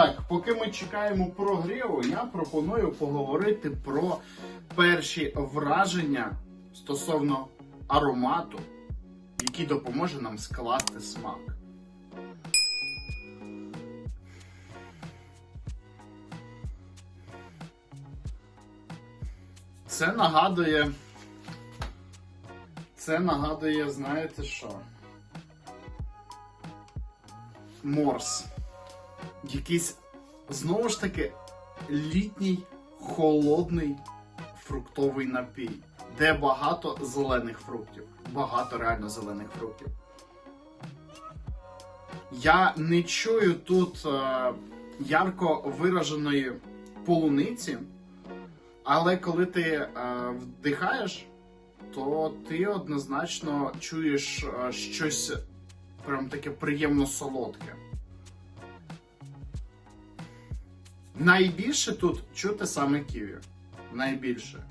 Так, поки ми чекаємо прогріву, я пропоную поговорити про перші враження стосовно аромату, який допоможе нам скласти смак. Це нагадує. Це нагадує, знаєте що? Морс. Якийсь знову ж таки літній холодний фруктовий напій, де багато зелених фруктів. Багато реально зелених фруктів. Я не чую тут е, ярко вираженої полуниці, але коли ти е, вдихаєш, то ти однозначно чуєш е, щось прям таке приємно солодке. Найбільше тут чути саме ківі. Найбільше.